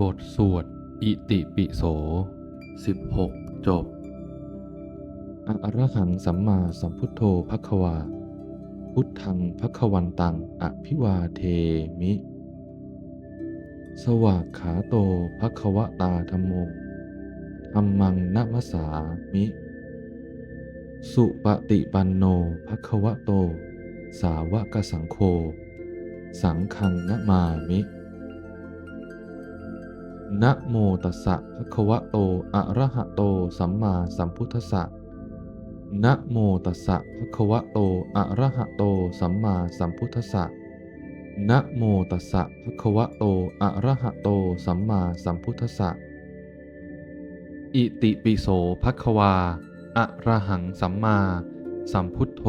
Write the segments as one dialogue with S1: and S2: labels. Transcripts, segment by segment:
S1: บทสวด อิติปิโส 16 จบ อระหังสัมมาสัมพุทโธภควา พุทธังภควันตัง อภิวาเทมิ สวากขาโตภควตาธรรมโมธรรมังนัมสสามิ สุปฏิปันโนภควโต สาวกสังโฆ สังฆังนะมามิ นะโมตัสสะภะคะวะโต อะระหะโต สัมมาสัมพุทธัสสะนะโมตัสสะภะคะวะโต อะระหะโต สัมมาสัมพุทธัสสะนะโมตัสสะภะคะวะโต อะระหะโต สัมมาสัมพุทธัสสะ อิติปิโสภะคะวา อะระหังสัมมา สัมพุทโธ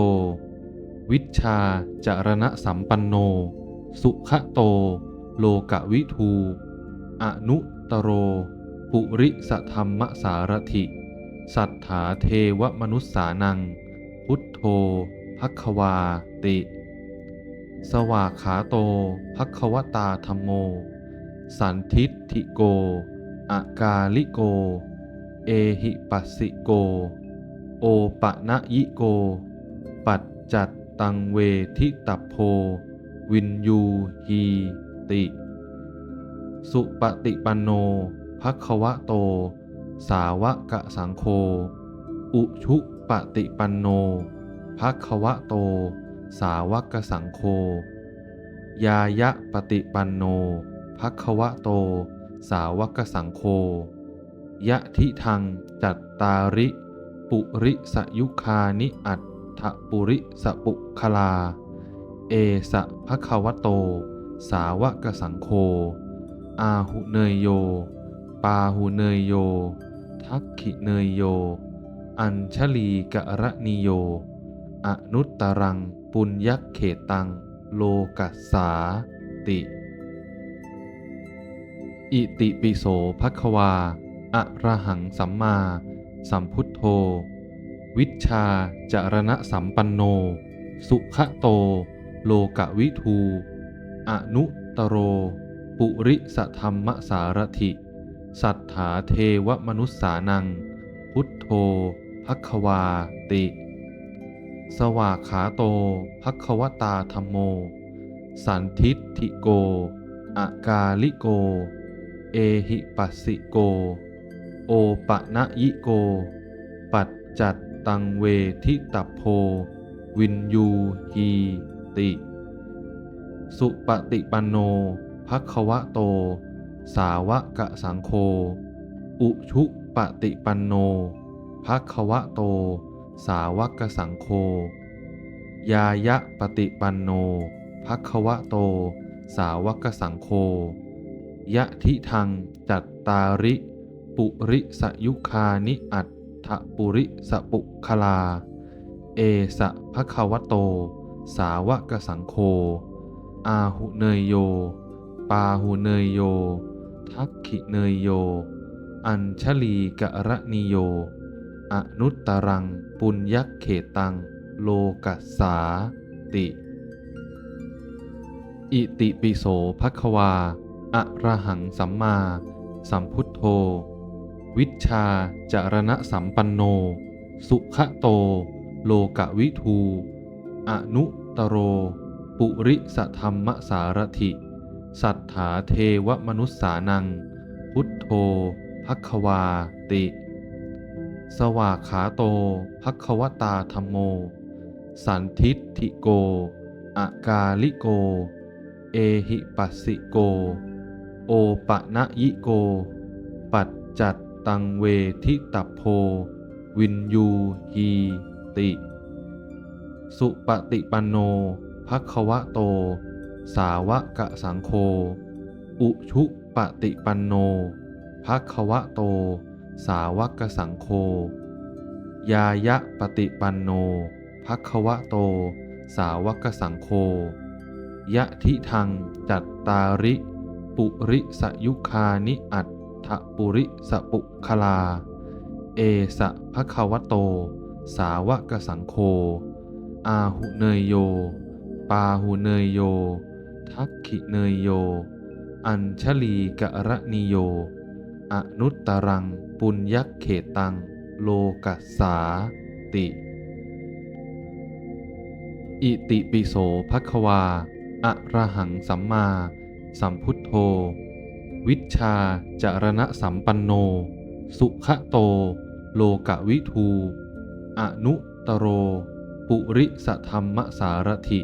S1: วิชชาจารณะสัมปันโน สุขโต โลกวิทู อนุตโร ปุริสธรรมสารถิ สัทธาเทวมนุษสานัง พุทโธพักวาติ สวากขาโตพักวตาธรรมโม สันทิฏฐิโก อากาลิโก เอหิปัสสิโก โอปะนะยิโก ปัจจัตตังเวทิตัพโพ วินยูฮีติ สุปฏิปันโนภควะโต สาวกสังโฆ อุชุปฏิปันโนภควะโต สาวกสังโฆ ยายะปฏิปันโนภควะโต สาวกสังโฆ ยะทิทังจัตตาริ ปุริสยุคานิอัตถปุริสปุคลา เอสะภควะโต สาวกสังโฆ อาหุเนยโย ปาหุเนยโย ทักขิเนยโย อัญชลีกะระนิโย อนุตตรัง ปุญญเขตัง โลกัสสาติ อิติปิโสภควา อะระหังสัมมา สัมพุทโธ วิชชาจารณะสัมปันโน สุขโต โลกวิทู อนุตโร ปุริสธรรมสารถิ สัทธาเทวมนุษสานัง พุทโธภควาติ สวากขาโตภควตาธรรมโม สันทิฏฐิโก อากาลิโก เอหิปัสสิโก โอปะนะยิโก ปัจจัตตังเวทิตัพโพ วินยูฮีติ สุปฏิปันโน ภควะโต สาวกสังโฆอุชุปฏิปันโนภควะโต สาวกสังโฆยายะปฏิปันโนภควะโต สาวกสังโฆยะทิทังจัตตาริ ปุริสยุคานิอัตถปุริสปุคลา เอสะภควะโต สาวกสังโฆอาหุเนยโย ปาหุเนยโย ทักขิเนยโย อัญชลีกะระนิโย อนุตตรัง ปุญญเขตัง โลกัสสาติ อิติปิโสภควา อะระหังสัมมา สัมพุทโธ วิชชาจารณะสัมปันโน สุขโต โลกวิทู อนุตโร ปุริสธรรมสารถิ สัทธาเทวมนุษสานัง พุทโธภควาติ สวากขาโตภควตาธรรมโม สันทิฏฐิโก อากาลิโก เอหิปัสสิโก โอปะนะยิโก ปัจจัตตังเวทิตัพโพ วินยูฮีติ สุปฏิปันโนภควะโต สาวกสังโฆอุชุปฏิปันโนภควะโต สาวกสังโฆยายะปฏิปันโนภควะโต สาวกสังโฆยะทิทังจัตตาริ ปุริสยุคานิอัตถปุริสปุคลา เอสะภควะโต สาวกสังโฆอาหุเนยโย ปาหุเนยโย ทักขิเนยโย อัญชลีกะระนิโย อนุตตรัง ปุญญเขตัง โลกัสสาติ อิติปิโสภควา อะระหังสัมมา สัมพุทโธ วิชชาจารณะสัมปันโน สุขโต โลกวิทู อนุตโร ปุริสธรรมสารถิ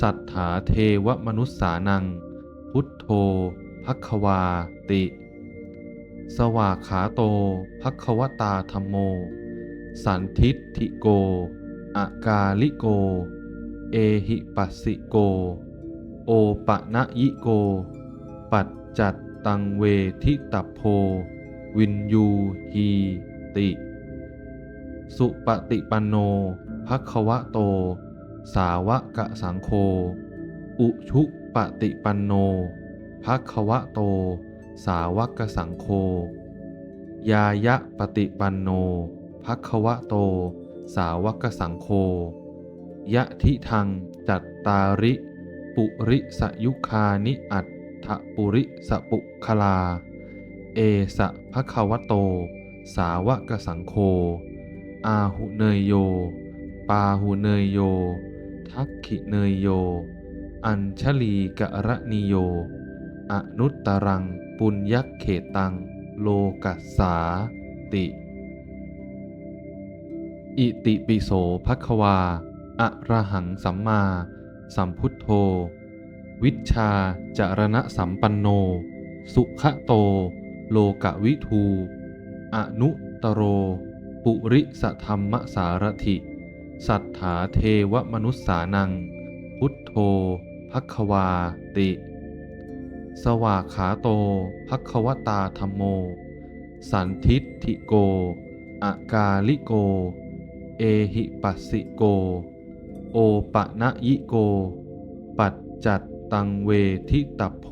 S1: สัทธาเทวมนุษสานัง พุทโธภควาติ สวากขาโตภควตาธรรมโม สันทิฏฐิโก อากาลิโก เอหิปัสสิโก โอปะนะยิโก ปัจจัตตังเวทิตัพโพ วินยูฮีติ สุปฏิปันโนภควะโต สาวกสังโฆอุชุปฏิปันโนภควะโต สาวกสังโฆยายะปฏิปันโนภควะโต สาวกสังโฆยะทิทังจัตตาริ ปุริสยุคานิอัตถปุริสปุคลา เอสะภควะโต สาวกสังโฆอาหุเนยโย ปาหุเนยโย ทักขิเนยโย อัญชลีกะระนิโย อนุตตรังปุญญเขตัง โลกัสสาติ อิติปิโสภควา อะระหังสัมมา สัมพุทโธ วิชาจารณะสัมปันโน สุขโต โลกวิทู อนุตโร ปุริสธรรมสารถิ สัทธาเทวมนุษสานัง พุทโธภควาติ สวากขาโตภควตาธรรมโม สันทิฏฐิโก อากาลิโก เอหิปัสสิโก โอปะนะยิโก ปัจจัตตังเวทิตัพโพ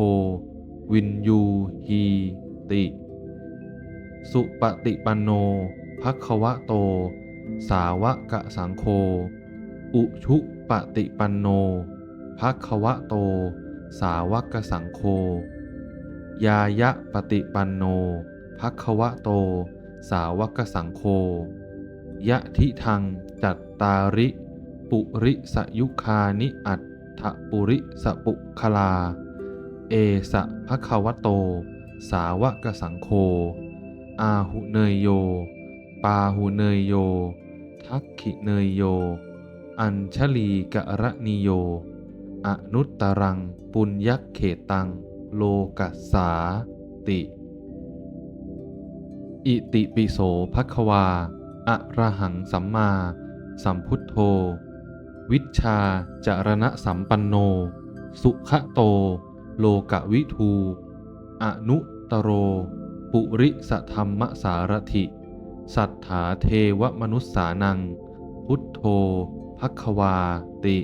S1: วินยูฮีติ สุปฏิปันโนภควะโต สาวกสังโฆอุชุปฏิปันโนภควะโต สาวกสังโฆยายะปฏิปันโนภควะโต สาวกสังโฆยะทิทังจัตตาริ ปุริสยุคานิอัตถปุริสปุคลา เอสะภควะโต สาวกสังโฆอาหุเนยโย ปาหุเนยโย ทักขิเนยโย อัญชลีกะระนิโย อนุตตรัง ปุญญเขตัง โลกัสสาติ อิติปิโสภควา อะระหังสัมมา สัมพุทโธ วิชาจารณะสัมปันโน สุขโต โลกวิทู อนุตโร ปุริสธรรมสารถิ สัทธาเทวมนุษสานัง พุทโธภควาติ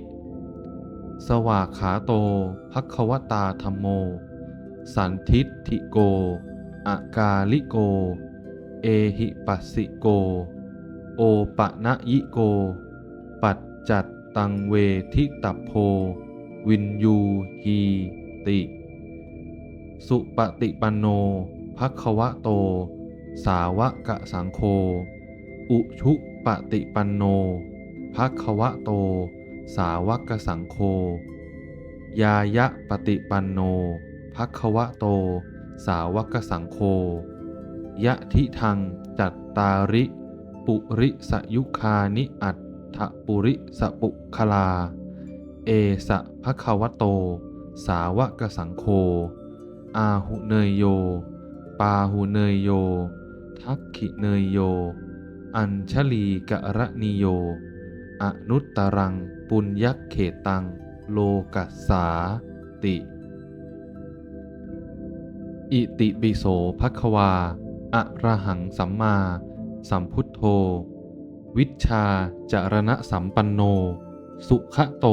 S1: สวากขาโตภควตาธรรมโม สันทิฏฐิโก อากาลิโก เอหิปัสสิโก โอปะนะยิโก ปัจจัตตังเวทิตัพโพ วินยูฮีติ สุปฏิปันโนภควะโต สาวกสังโฆอุชุปฏิปันโนภควะโต สาวกสังโฆยายะปฏิปันโนภควะโต สาวกสังโฆยะทิทังจัตตาริ ปุริสยุคานิอัตถปุริสปุคลา เอสะภควะโต สาวกสังโฆอาหุเนยโย ปาหุเนยโย ทักขิเนยโย อัญชลีกะระนิโย อนุตตรัง ปุญญเขตัง โลกัสสาติ อิติปิโสภควา อะระหังสัมมา สัมพุทโธ วิชาจารณะสัมปันโน สุขโต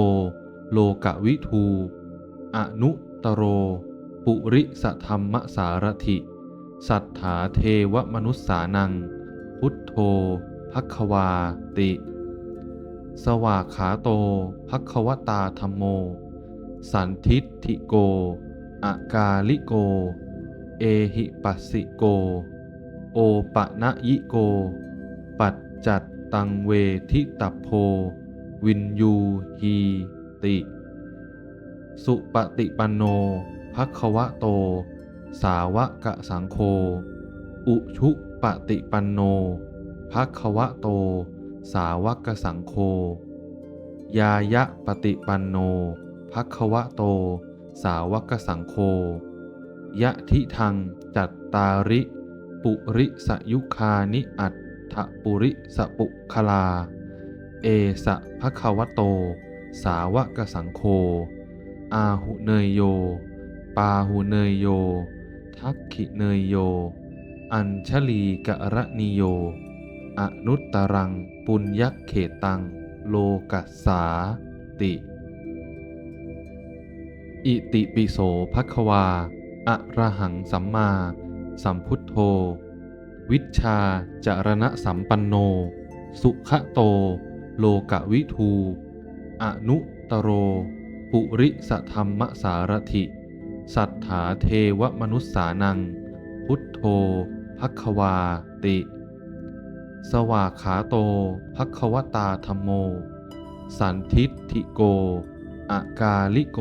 S1: โลกวิทู อนุตโร ปุริสธรรมสารถิ สัทธาเทวมนุษสานัง พุทโธภควาติ สวากขาโตภควตาธรรมโม สันทิฏฐิโก อากาลิโก เอหิปัสสิโก โอปะนะยิโก ปัจจัตตังเวทิตพโพ วินยูฮีติ สุปฏิปันโนภควะโต สาวกสังโฆอุชุปฏิปันโนภควะโต สาวกสังโฆยายะปฏิปันโนภควะโต สาวกสังโฆยะทิทังจัตตาริ ปุริสยุคานิอัตถปุริสปุคลา เอสะภควะโต สาวกสังโฆอาหุเนยโย ปาหุเนยโย ทักขิเนยโย อัญชลีกะระนิโย อนุตตรัง ปุญญเขตัง โลกัสสาติ อิติปิโสภควา อะระหังสัมมา สัมพุทโธ วิชชาจารณะสัมปันโน สุขโต โลกวิทู อนุตโร ปุริสธรรมสารถิ สัทธาเทวมนุษสานัง พุทโธภควาติ สวากขาโตภควตาธรรมโม สันทิฏฐิโก อากาลิโก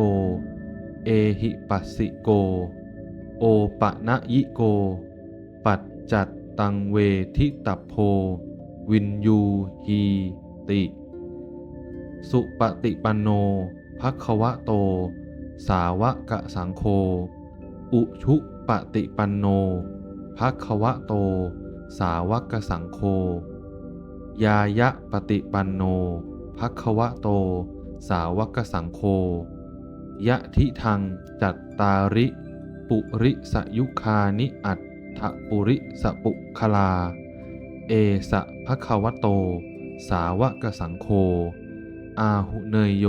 S1: เอหิปัสสิโก โอปะนะยิโก ปัจจัตตังเวทิตพโพ วินยูฮีติ สุปฏิปันโนภควะโต สาวกสังโฆอุชุปฏิปันโนภควะโต สาวกสังโฆยายะปฏิปันโนภควะโต สาวกสังโฆยะทิทังจัตตาริ ปุริสยุคานิอัตถปุริสปุคลา เอสะภควะโต สาวกสังโฆอาหุเนยโย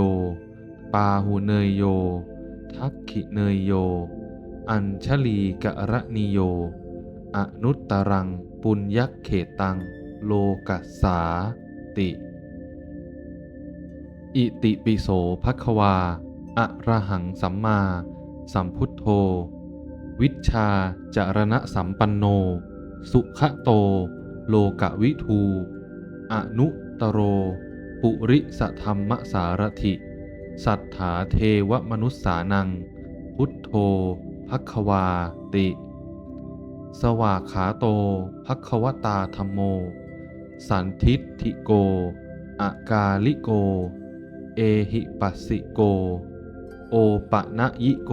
S1: ปาหุเนยโย ทักขิเนยโย อัญชลีกะระนิโย อนุตตรัง ปุญญเขตัง โลกัสสาติ อิติปิโสภควา อะระหังสัมมา สัมพุทโธ วิชชาจารณะสัมปันโน สุขโต โลกวิทู อนุตโร ปุริสธรรมสารถิ สัทธาเทวมนุษสานัง พุทโธภควาติ สวากขาโตภควตาธรรมโม สันทิฏฐิโก อากาลิโก เอหิปัสสิโก โอปะนะยิโก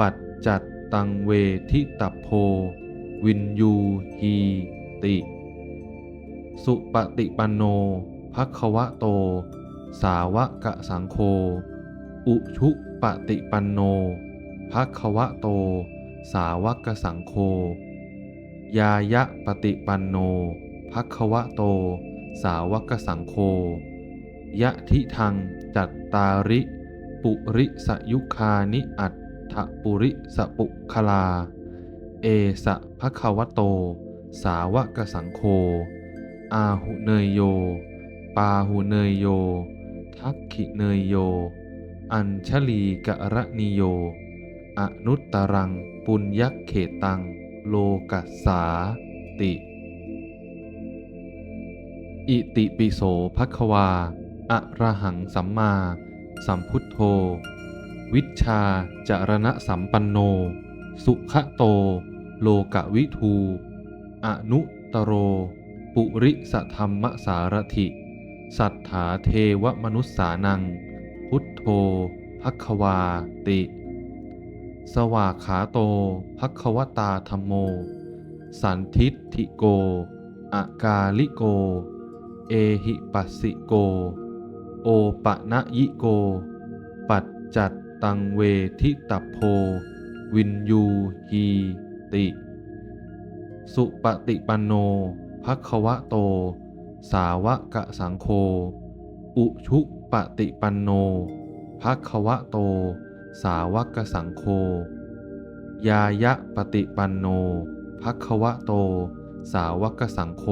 S1: ปัจจัตตังเวทิตพโพ วินยูฮีติ สุปฏิปันโนภควะโต สาวกสังโฆอุชุปฏิปันโนภควะโต สาวกสังโฆยายะปฏิปันโนภควะโต สาวกสังโฆยะทิทังจัตตาริ ปุริสยุคานิอัตถปุริสปุคลา เอสะภควะโต สาวกสังโฆอาหุเนยโย ปาหุเนยโย ทักขิเนยโย อัญชลีกะระนิโย อนุตตรัง ปุญญเขตัง โลกัสสาติ อิติปิโสภควา อะระหังสัมมา สัมพุทโธ วิชชาจารณะสัมปันโน สุขโต โลกวิทู อนุตโร ปุริสธรรมสารถิ สัทธาเทวมนุษสานัง พุทโธภควาติ สวากขาโตภควตาธรรมโม สันทิฏฐิโก อากาลิโก เอหิปัสสิโก โอปะนะยิโก ปัจจัตตังเวทิตพโพ วินยูฮีติ สุปฏิปันโนภควะโต สาวกสังโฆอุชุปฏิปันโนภควะโต สาวกสังโฆยายะปฏิปันโนภควะโต สาวกสังโฆ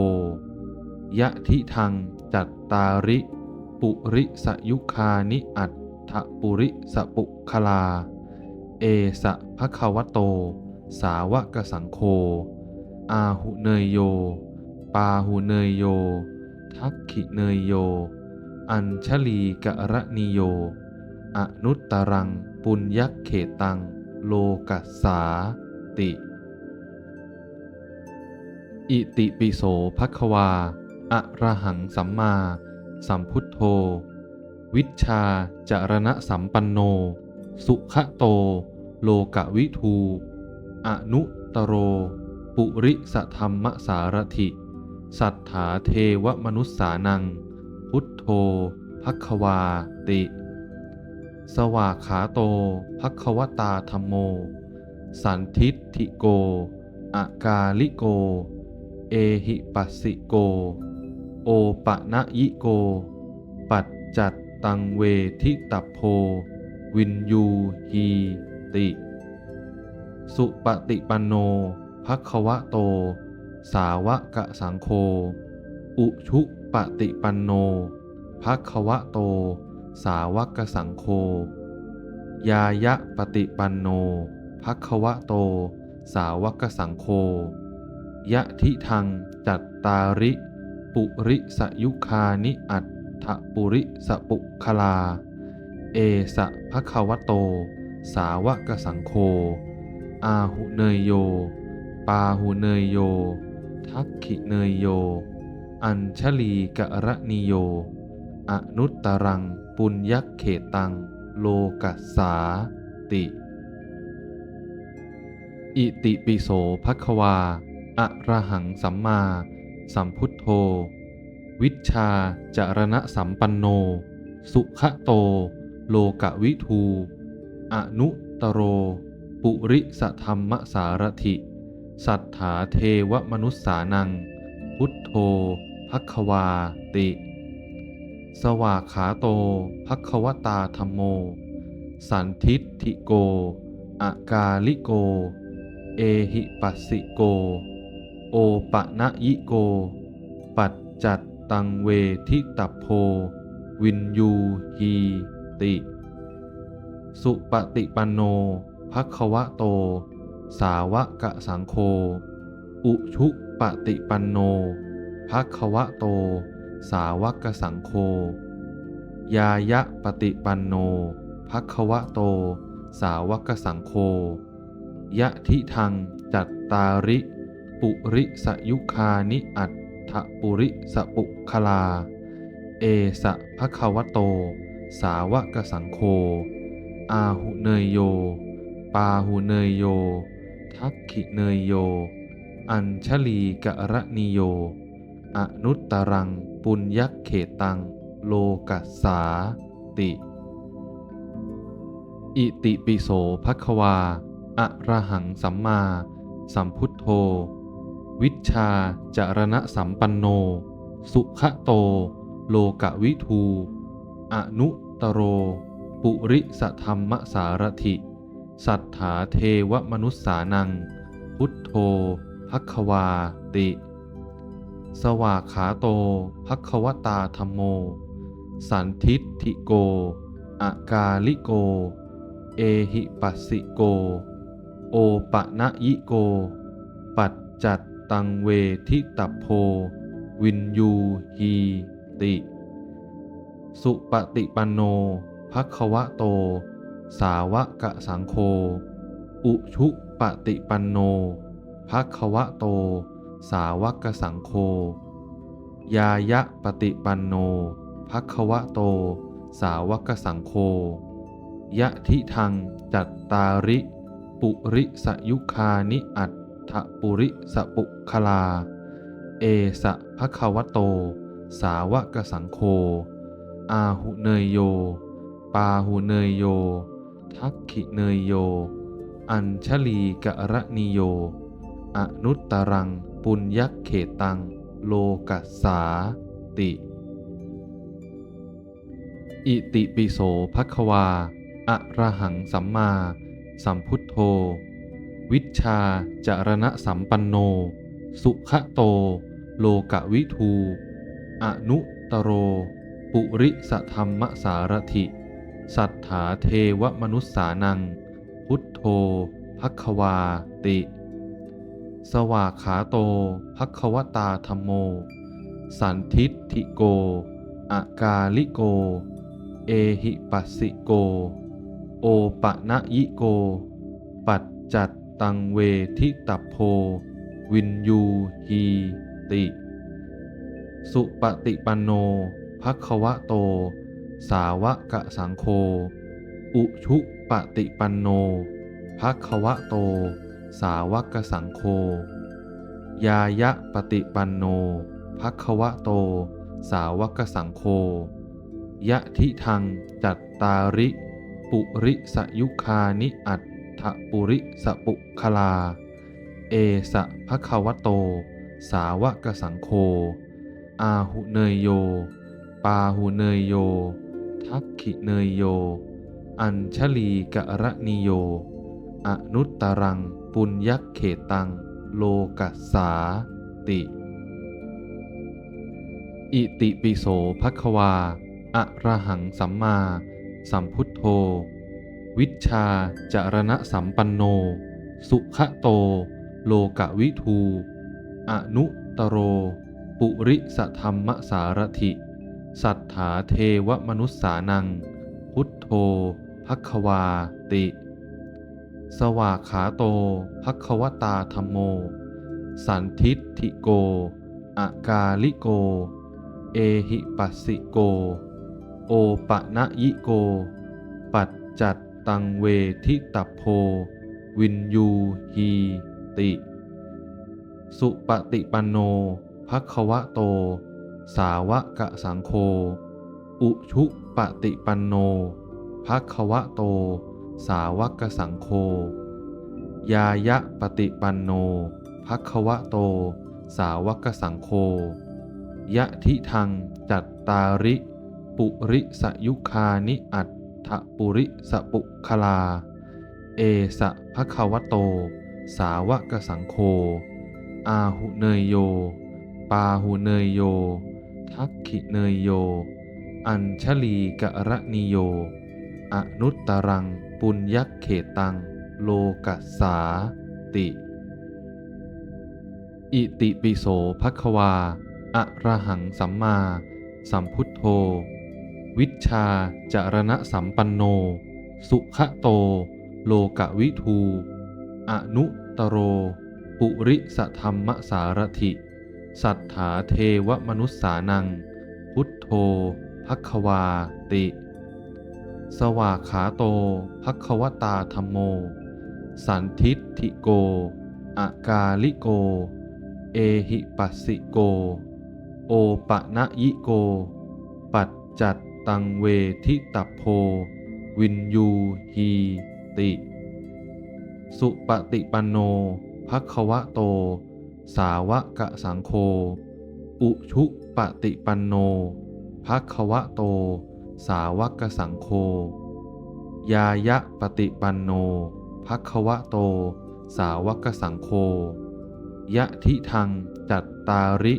S1: ยะทิทังจัตตาริ ปุริสยุคานิอัตถปุริสปุคลา เอสะภควะโต สาวกสังโฆอาหุเนยโย ปาหุเนยโย ทักขิเนยโย อัญชลีกะระนิโย อนุตตรัง ปุญญเขตัง โลกัสสาติ อิติปิโสภควา อะระหังสัมมา สัมพุทโธ วิชาจารณะสัมปันโน สุขโต โลกวิทู อนุตโร ปุริสธรรมสารถิ สัทธาเทวมนุษสานัง พุทโธภควาติ สวากขาโตภควตาธรรมโม สันทิฏฐิโก อากาลิโก เอหิปัสสิโก โอปะนะยิโก ปัจจัตตังเวทิตพโพ วินยูฮีติ สุปฏิปันโนภควะโต สาวกสังโฆอุชุปฏิปันโนภควะโต สาวกสังโฆยายะปฏิปันโนภควะโต สาวกสังโฆยะทิทังจัตตาริ ปุริสยุคานิอัตถปุริสปุคลา เอสะภควะโต สาวกสังโฆอาหุเนยโย ปาหุเนยโย ทักขิเนยโย อัญชลีกะระนิโย อนุตตรัง ปุญญเขตัง โลกัสสาติ อิติปิโสภควา อะระหังสัมมา สัมพุทโธ วิชชาจารณะสัมปันโน สุขโต โลกวิทู อนุตโร ปุริสธรรมสารถิ สัทธาเทวมนุษสานัง พุทโธภควาติ สวากขาโตภควตาธรรมโม สันทิฏฐิโก อากาลิโก เอหิปัสสิโก โอปะนะยิโก ปัจจัตตังเวทิตพโพ วินยูฮีติ สุปฏิปันโนภควะโต สาวกสังโฆอุชุปฏิปันโนภควะโต สาวกสังโฆยายะปฏิปันโนภควะโต สาวกสังโฆยะทิทังจัตตาริ ปุริสยุคานิอัตถปุริสปุคลา เอสะภะควะโต สาวกสังโฆอาหุเนยโย ปาหุเนยโย ทักขิเนยโย อัญชลีกะระนิโย อนุตตรัง ปุญญเขตัง โลกัสสาติ อิติปิโสภควา อะระหังสัมมา สัมพุทโธ วิชชาจารณะสัมปันโน สุขโต โลกวิทู อนุตโร ปุริสธรรมสารถิ สัทธาเทวมนุษสานัง พุทโธภควาติ สวากขาโตภควตาธรรมโม สันทิฏฐิโก อากาลิโก เอหิปัสสิโก โอปะนะยิโก ปัจจัตตังเวทิตพโพ วินยูฮีติ สุปฏิปันโนภควะโต สาวกสังโฆอุชุปฏิปันโนภควะโต สาวกสังโฆยายะปฏิปันโนภควะโต สาวกสังโฆยะทิทังจัตตาริ ปุริสยุคานิอัตถปุริสปุคลา เอสะภะควะโต สาวกสังโฆอาหุเนยโย ปาหุเนยโย ทักขิเนยโย อัญชลีกะระนิโย อนุตตรัง ปุญญเขตัง โลกัสสาติ อิติปิโสภควา อะระหังสัมมา สัมพุทโธ วิชชาจารณะสัมปันโน สุขโต โลกวิทู อนุตโร ปุริสธรรมสารถิ สัทธาเทวมนุษสานัง พุทโธพักควาติ สวากขาโตพักควตาธรรมโม สันทิฏฐิโก อากาลิโก เอหิปัสสิโก โอปะนะยิโก ปัจจัตตังเวทิตัพโพ วินยูฮีติ สุปฏิปันโนภควะโต สาวกสังโฆอุชุปฏิปันโนภัควะโต สาวกสังโฆยายะปฏิปันโนภัควะโต สาวกสังโฆยะทิทังจัตตาริ ปุริสยุคานิอัตถปุริสปุคลา เอสะภควะโต สาวกสังโฆอาหุเนยโย ปาหุเนยโย ทักขิเนยโย อัญชลีกะระนิโย อนุตตรัง ปุญญเขตัง โลกัสสาติ อิติปิโสภควา อะระหังสัมมา สัมพุทโธ วิชชาจารณะสัมปันโน สุขโต โลกวิทู อนุตโร ปุริสธรรมสารถิ สัทธาเทวมนุษสานัง พุทโธภควาติ สวากขาโตภควตาธรรมโม สันทิฏฐิโก อากาลิโก เอหิปัสสิโก โอปะนะยิโก ปัจจัตตังเวทิตัพโพ วินยูฮีติ สุปฏิปันโนภควะโต สาวกสังโฆอุชุปฏิปันโนภควะโต สาวกสังโฆยายะปฏิปันโนภควะโต สาวกสังโฆยะทิทังจัตตาริ ปุริสยุคานิอัตถปุริสปุคลา เอสะภควะโต สาวกสังโฆอาหุเนยโย ปาหุเนยโย ทักขิเนยโย อัญชลีกะระนิโย อนุตตรังปุญญเขตัง โลกัสสาติ อิติปิโสภควา อะระหังสัมมา สัมพุทโธ วิชชาจารณะสัมปันโน สุขโต โลกวิทู อนุตโร ปุริสธรรมสารถิ สัทธาเทวมนุษสานัง พุทโธภควาติ สวากขาโตภควตาธรรมโม สันทิฏฐิโก อากาลิโก เอหิปัสสิโก โอปะนะยิโก ปัจจัตตังเวทิตัพโพ วินยูฮีติ สุปฏิปันโนภควะโต สาวกสังโฆอุชุปฏิปันโนภควะโต สาวกสังโฆยายะปฏิปันโนภควะโต สาวกสังโฆยะทิทังจัตตาริ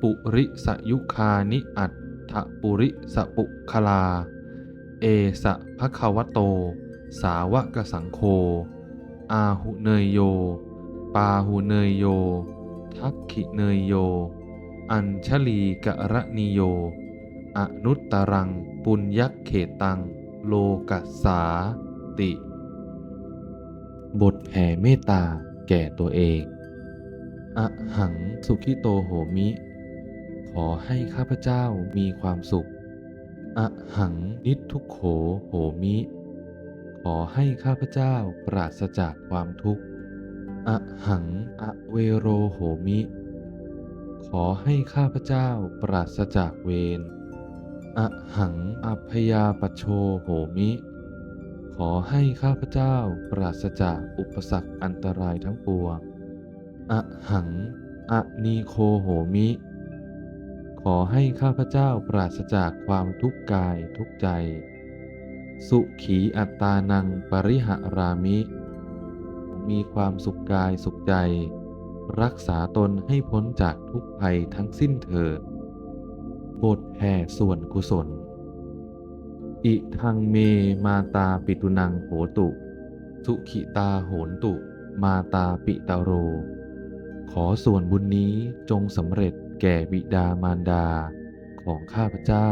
S1: ปุริสยุคานิอัตถปุริสปุคลา เอสะภควะโต สาวกสังโฆอาหุเนยโย ปาหุเนยโย ทักขิเนยโย อัญชลีกะระนิโย อนุตตรังปุญญเขตัง โลกัสสาติ บทแผ่เมตตาแก่ตัวเองอะหังสุขิโตโหมิ ขอให้ข้าพเจ้ามีความสุขอะหังนิทุกโขโหมิ ขอให้ข้าพเจ้าปราศจากความทุกข์ อะหังอเวโรโหมิ ขอให้ข้าพเจ้าปราศจากเวรอะหังอพยาปโชโหมิ ขอให้ข้าพเจ้าปราศจากอุปสรรคอันตรายทั้งปวงอะหังอะนีโคโหมิ ขอให้ข้าพเจ้าปราศจากความทุกข์กายทุกใจ สุขีอัตตานังปริหารามิ มีความสุขกายสุขใจ รักษาตนให้พ้นจากทุกภัยทั้งสิ้นเถิดบทแผ่ส่วนกุศล อิทังเมมาตาปิตุนังโหตุ สุขิตาโหนตุ มาตาปิตาโร ขอส่วนบุญนี้จงสำเร็จแก่บิดามารดาของข้าพเจ้า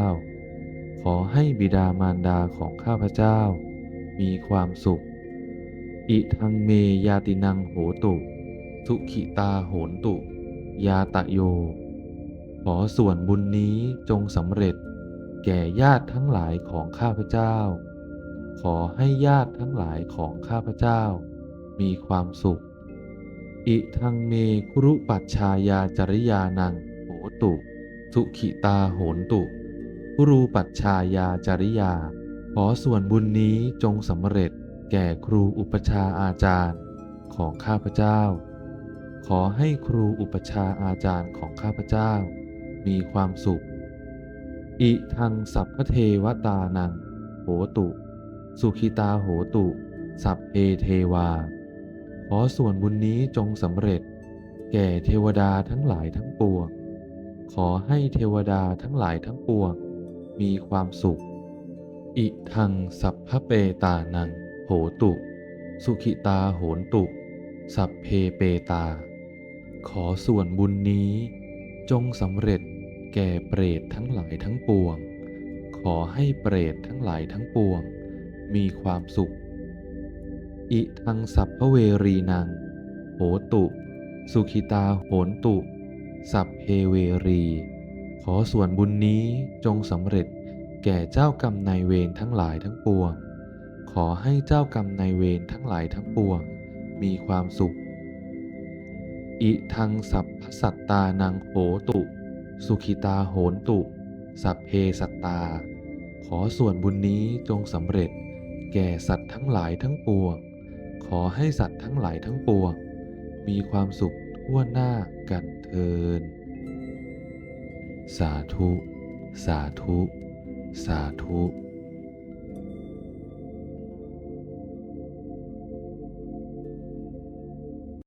S1: ขอให้บิดามารดาของข้าพเจ้า มีความสุข อิทังเมยาตินังโหตุสุขิตาโหนตุ ยาตะโย ขอส่วนบุญนี้จงสำเร็จ แก่ญาติทั้งหลายของข้าพเจ้า ขอให้ญาติทั้งหลายของข้าพเจ้า มีความสุข อิทังเมคุรุปัชชายาจริยานังโหตุสุขิตาโหนตุคุรูปัชชายาจริยา ขอส่วนบุญนี้จงสำเร็จ แก่ครูอุปชาอาจารย์ของข้าพเจ้า ขอให้ครูอุปชาอาจารย์ของข้าพเจ้า มีความสุข อิทังสัพพเทวตานัง โหตุ สุขิตาโหตุ สัพเพเทวา ขอส่วนบุญนี้จงสำเร็จ แก่เทวดาทั้งหลายทั้งปวง ขอให้เทวดาทั้งหลายทั้งปวง มีความสุข อิทังสัพพเปตานัง โหตุ สุขิตาโหนตุ สัพเพเปตา ขอส่วนบุญนี้ จงสำเร็จแก่เปรตทั้งหลายทั้งปวง ขอให้เปรตทั้งหลายทั้งปวง มีความสุข อิทังสัพพเวรีนังโหตุ สุขิตาโหนตุ สัพเพเวรี ขอส่วนบุญนี้จงสำเร็จแก่เจ้ากรรมนายเวรทั้งหลายทั้งปวง ขอให้เจ้ากรรมนายเวรทั้งหลายทั้งปวง มีความสุข อิทังสัพพสัตตานังโหตุ สุขิตาโหนตุ สัพเพสัตตา ขอส่วนบุญนี้จงสำเร็จ แก่สัตว์ทั้งหลายทั้งปวง ขอให้สัตว์ทั้งหลายทั้งปวง มีความสุขทั่วหน้ากันเทิน สาธุ สาธุ สาธุ